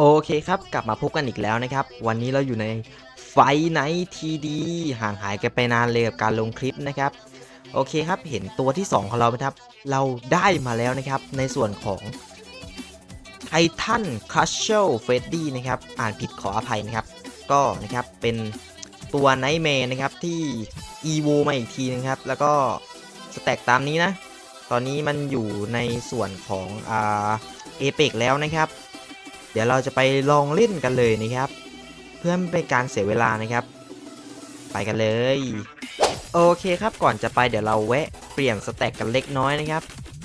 โอเคครับกลับมาพบกันอีกแล้วนะครับ วันนี้เราอยู่ในไฟไนท์ทีดีห่างหายกันไปนานเลยกับการลงคลิปนะครับ โอเคครับเห็นตัวที่ 2 ของเราไหมครับ เราได้มาแล้วนะครับ ในส่วนของไททันคัชเชลเฟดดี้นะครับ อ่านผิดขออภัยนะครับ ก็นะครับเป็นตัวไนท์แมร์นะครับที่ EVO มาอีกทีนะครับ แล้วก็สแต็กตามนี้นะ ตอนนี้มันอยู่ในส่วนของอ่าเอเปกแล้วนะครับ เดี๋ยวเราจะไปลองเล่นกันเลยนะครับ เพื่อไม่เป็นการเสียเวลานะครับ ไปกันเลย โอเคครับก่อนจะไปเดี๋ยวเราแวะเปลี่ยนสแต็กกันเล็กน้อยนะครับ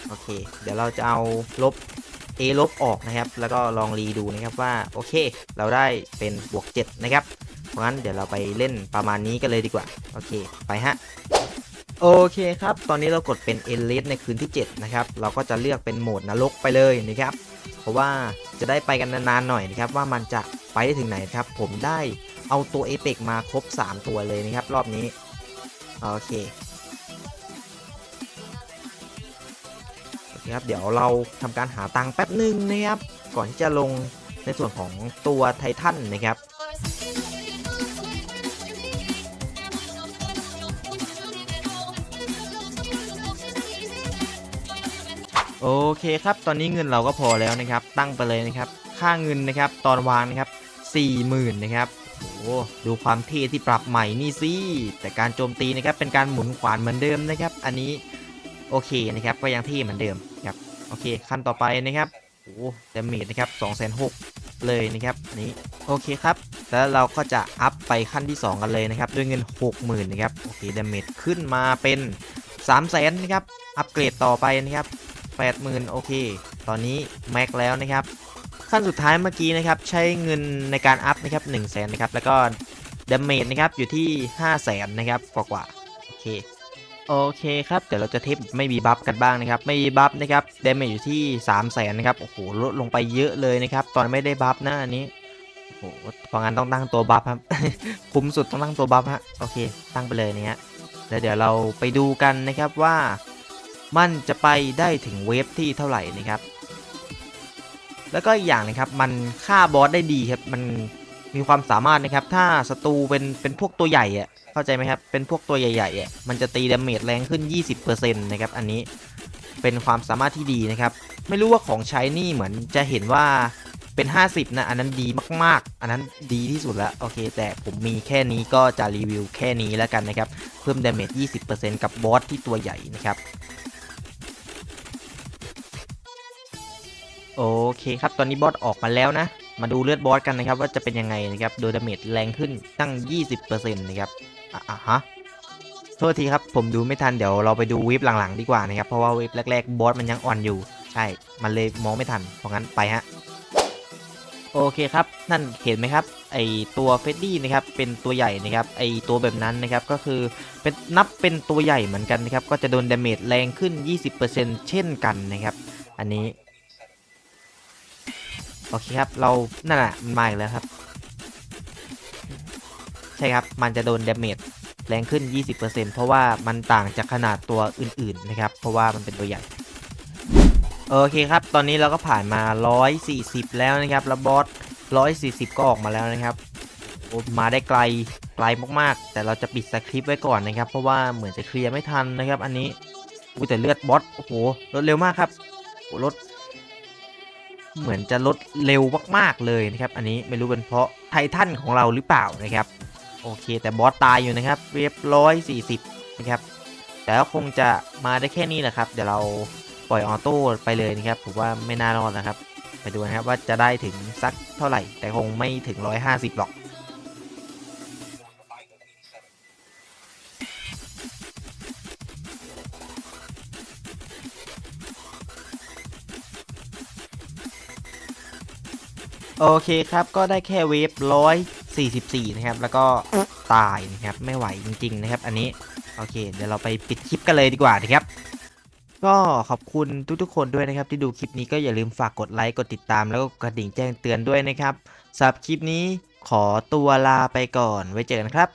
โอเค เดี๋ยวเราจะเอาลบ A ลบออกนะครับ แล้วก็ลองรีดูนะครับว่าโอเค เราได้เป็นบวก 7 นะครับ เพราะงั้นเดี๋ยวเราไปเล่นประมาณนี้กันเลยดีกว่า โอเค ไปฮะ โอเคครับ ตอนนี้เรากดเป็น e l i t ในคืนที่ 7 นะครับ เราก็จะเลือกเป็นโหมดนรกไปเลยนะครับ เพราะว่าจะได้ไปกันนานๆหน่อยนะครับว่ามันจะไปได้ถึงไหนครับ ผมได้เอาตัวเอเปกมาครบ 3 ตัวเลยนะครับ รอบนี้ โอเคโอเคครับเดี๋ยวเราทำการหาตังค์แป๊บหนึ่งนะครับ ก่อนที่จะลงในส่วนของตัวไททันนะครับ โอเคครับ ตอนนี้เงินเราก็พอแล้วนะครับ ตั้งไปเลยนะครับ ค่าเงินนะครับ ตอนวางนะครับ40,000นะครับโอ้ดูความเท่ที่ปรับใหม่นี่สิ แต่การโจมตีนะครับเป็นการหมุนขวานเหมือนเดิมนะครับ อันนี้โอเคนะครับ ก็ยังเท่เหมือนเดิมครับ โอเคขั้นต่อไปนะครับโอ้ดาเมจนะครับ2 6 0 0 0เลยนะครับอันนี้โอเคครับ แล้วเราก็จะอัพไปขั้นที่ 2 กันเลยนะครับ ด้วยเงิน 60,000นะครับ โอเคดาเมจขึ้นมาเป็น 3 0 0 0 0 0นะครับ อัปเกรดต่อไปนะครับ 80,000 โอเค ตอนนี้แม็กแล้วนะครับ ขั้นสุดท้ายเมื่อกี้นะครับ ใช้เงินในการอัพนะครับ1 0 0 0 0แนะครับ แล้วก็ดาเมจนะครับอยู่ที่ 5 0 0 0 0นนะครับกว่ากว่าๆโอเค โอเคครับ เดี๋ยวเราจะเทปไม่มีบัฟกันบ้างนะครับ ไม่มีบัฟนะครับดาเมจอยู่ที่ 3 0 0 0 0นนะครับ โอ้โห ลดลงไปเยอะเลยนะครับ ตอนไม่ได้บัฟนะอันนี้โอ้โหพราะงั้นต้องตั้งตัวบัฟครับ คุ้มสุดต้องตั้งตัวบัฟฮะ โอเค ตั้งไปเลยนะฮะแล้วเดี๋ยวเราไปดูกันนะครับว่า มันจะไปได้ถึงเวฟที่เท่าไหร่นะครับ แล้วก็อีกอย่างนะครับมันฆ่าบอสได้ดีครับมันมีความสามารถนะครับถ้าศัตรูเป็นเป็นพวกตัวใหญ่อะเข้าใจไหมครับเป็นพวกตัวใหญ่ๆอะมันจะตีดาเมจแรงขึ้น 20%นะครับอันนี้เป็นความสามารถที่ดีนะครับ ไม่รู้ว่าของใช้นี่เหมือนจะเห็นว่าเป็น 50 นะ อันนั้นดีมาก ๆ อันนั้นดีที่สุดแล้ว โอเค แต่ผมมีแค่นี้ก็จะรีวิวแค่นี้แล้วกันนะครับ เพิ่มดาเมจ 20%กับบอสที่ตัวใหญ่นะครับ โอเคครับ ตอนนี้บอสออกมาแล้วนะ มาดูเลือดบอสกันนะครับ ว่าจะเป็นยังไงนะครับ โดยดาเมจแรงขึ้นตั้ง 20%นะครับ อะฮะ โทษทีครับ ผมดูไม่ทัน เดี๋ยวเราไปดูวิปหลังๆ ดีกว่านะครับ เพราะว่าวิปแรกๆ บอสมันยังอ่อนอยู่ ใช่ มันเลยมองไม่ทัน เพราะงั้นไปฮะ โอเคครับ นั่นเห็นไหมครับ ไอตัวเฟดดี้นะครับ เป็นตัวใหญ่นะครับ ไอตัวแบบนั้นนะครับ ก็คือเป็นนับเป็นตัวใหญ่เหมือนกันนะครับ ก็จะโดนดาเมจแรงขึ้น 20%เช่นกันนะครับ อันนี้ โอเคครับ เรา นั่นแหละมันมาอีกแล้วครับ ใช่ครับ มันจะโดนเดเมจแรงขึ้น 20%เพราะว่ามันต่างจากขนาดตัวอื่น ๆ นะครับ เพราะว่ามันเป็นตัวใหญ่ โอเคครับ ตอนนี้เราก็ผ่านมา 140 แล้วนะครับ แล้วบอส 140 ก็ออกมาแล้วนะครับ มาได้ไกล ไกลมาก ๆ แต่เราจะปิดสคริปต์ไว้ก่อนนะครับ เพราะว่าเหมือนจะเคลียร์ไม่ทันนะครับ อันนี้ อุ้ยแต่เลือดบอส โอ้โห ลดเร็วมากครับโอ้ลด เหมือนจะลดเร็วมากๆเลยนะครับ อันนี้ไม่รู้เป็นเพราะไททันของเราหรือเปล่านะครับ โอเค แต่บอสตายอยู่นะครับ เรียบร้อย40 นะครับ แต่ก็คงจะมาได้แค่นี้แหละครับ เดี๋ยวเราปล่อยออโต้ไปเลยนะครับ ผมว่าไม่น่ารอดนะครับ ไปดูนะครับว่าจะได้ถึงสักเท่าไหร่ แต่คงไม่ถึง 150 หรอก โอเคครับก็ได้แค่เวฟร้อยสี่สิบสี่นะครับ แล้วก็ตายนะครับ ไม่ไหวจริง ๆ นะครับ อันนี้ โอเค เดี๋ยวเราไปปิดคลิปกันเลยดีกว่านะครับ ก็ขอบคุณทุกๆคนด้วยนะครับ ที่ดูคลิปนี้ก็อย่าลืมฝากกดไลค์กดติดตาม แล้วก็กระดิ่งแจ้งเตือนด้วยนะครับสำหรับคลิปนี้ขอตัวลาไปก่อนไว้เจอกันครับ